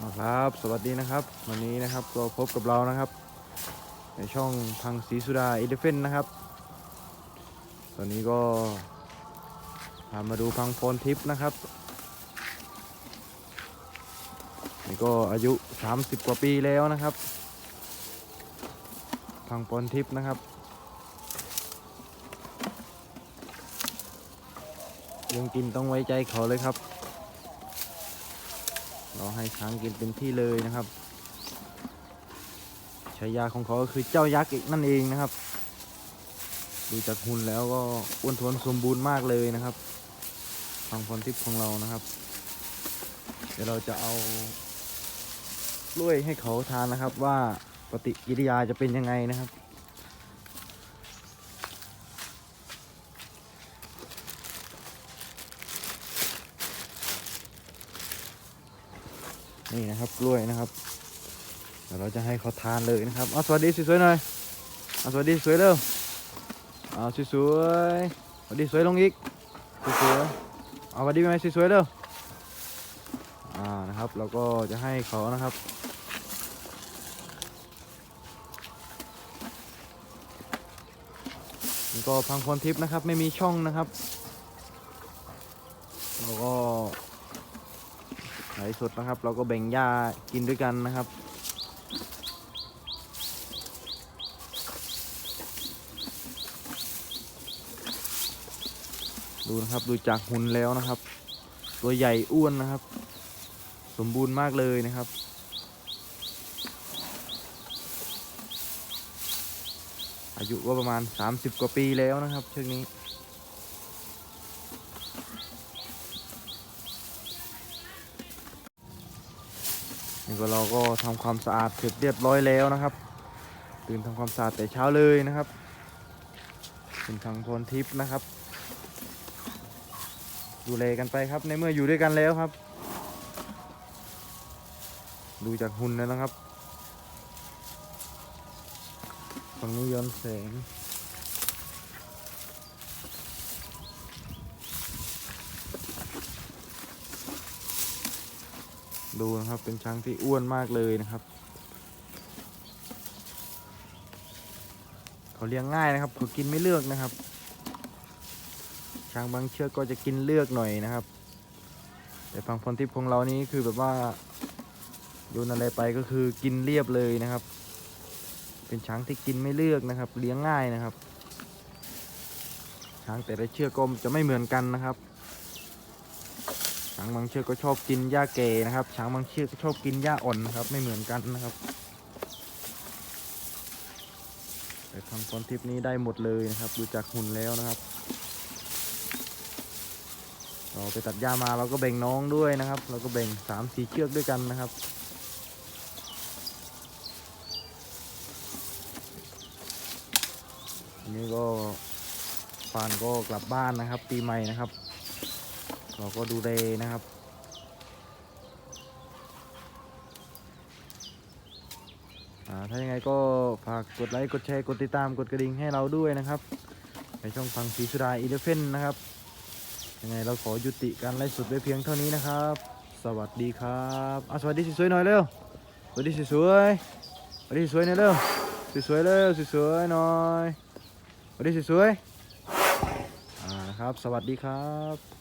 ครับ สวัสดีนะครับ วันนี้นะครับก็พบกับเรานะครับ ในช่องพังศรีสุดาอีเดฟเฟนนะครับ ตอนนี้ก็พามาดูพังพรทิพย์นะครับนี่ก็อายุ 30 กว่าปีแล้วนะครับ พังพรทิพย์นะครับยังกินต้องไว้ใจเขาเลยครับ เราให้ช้างกินเต็มที่เลยนะครับฉายาของเขาก็คือเจ้ายักษ์อีกนั่นเองนะครับดูจากหุ่นแล้วก็อ้วนท้วนสมบูรณ์มากเลยนะครับทางพรทิพย์ของเรานะครับ เดี๋ยวเราจะเอากล้วยให้เขาทานนะครับว่าปฏิกิริยาจะเป็นยังไงนะครับ นี่นะครับกล้วยนะครับเดี๋ยวเราจะให้เขาทานเลยนะครับเอาสวัสดีสวยๆหน่อยเอาสวัสดีสวยเร็วเอาสวยๆสวัสดีสวยลงอีกสวยๆเอาสวัสดีไหมสวยๆเร็วอ่านะครับเราก็จะให้เขานะครับก็พังพรทิพย์นะครับไม่มีช่องนะครับเราก็ ไหลสดนะครับ เราก็แบ่งหญ้ากินด้วยกันนะครับ ดูนะครับดูจากหุ่นแล้วนะครับ ตัวใหญ่อ้วนนะครับ สมบูรณ์มากเลยนะครับอายุก็ประมาณ 30 กว่าปีแล้วนะครับเชือกนี้ นี่ก็เราก็ทำความสะอาดเสร็จเรียบร้อยแล้วนะครับ ตื่นทำความสะอาดแต่เช้าเลยนะครับเป็นทางพรทิพย์นะครับ ดูแลกันไปครับในเมื่ออยู่ด้วยกันแล้วครับ ดูจากหุ่นแล้วนะครับฝั่งนี้ย้อนแสง ดูนะครับ เป็นช้างที่อ้วนมากเลยนะครับเขาเลี้ยงง่ายนะครับเขากินไม่เลือกนะครับ ช้างบางเชือกก็จะกินเลือกหน่อยนะครับ แต่ฟังพรทิพย์ของเรานี้คือแบบว่าโยนอะไรไปก็คือกินเรียบเลยนะครับ เป็นช้างที่กินไม่เลือกนะครับ เลี้ยงง่ายนะครับ ช้างแต่ละเชือกก็จะไม่เหมือนกันนะครับ ช้างบางเชือกก็ชอบกินหญ้าแก่นะครับ ช้างบางเชือกก็ชอบกินหญ้าอ่อนนะครับ ไม่เหมือนกันนะครับ แต่ทางพรทิพย์นี้ได้หมดเลยนะครับ ดูจากหุ่นแล้วนะครับ เราไปตัดหญ้ามาเราก็แบ่งน้องด้วยนะครับ เราก็แบ่งสามสี่เชือกด้วยกันนะครับนี้ก็ฟานก็กลับบ้านนะครับ ปีใหม่นะครับ เราก็ดูแลนะครับ ถ้ายังไงก็ฝากกดไลค์กดแชร์กดติดตามกดกระดิ่งให้เราด้วยนะครับ ในช่องฟังสีสุดาอีเลฟเฟนนะครับ ยังไงเราขอยุติการไลฟ์สดไว้เพียงเท่านี้นะครับ สวัสดีครับอสวัสดีสวยๆหน่อยเร็วสวัสดีสวยๆสวัสดีสวยๆหน่อยเร็วสวยๆเร็วสวยๆหน่อยสวัสดีสวยๆนะครับ สวัสดีครับ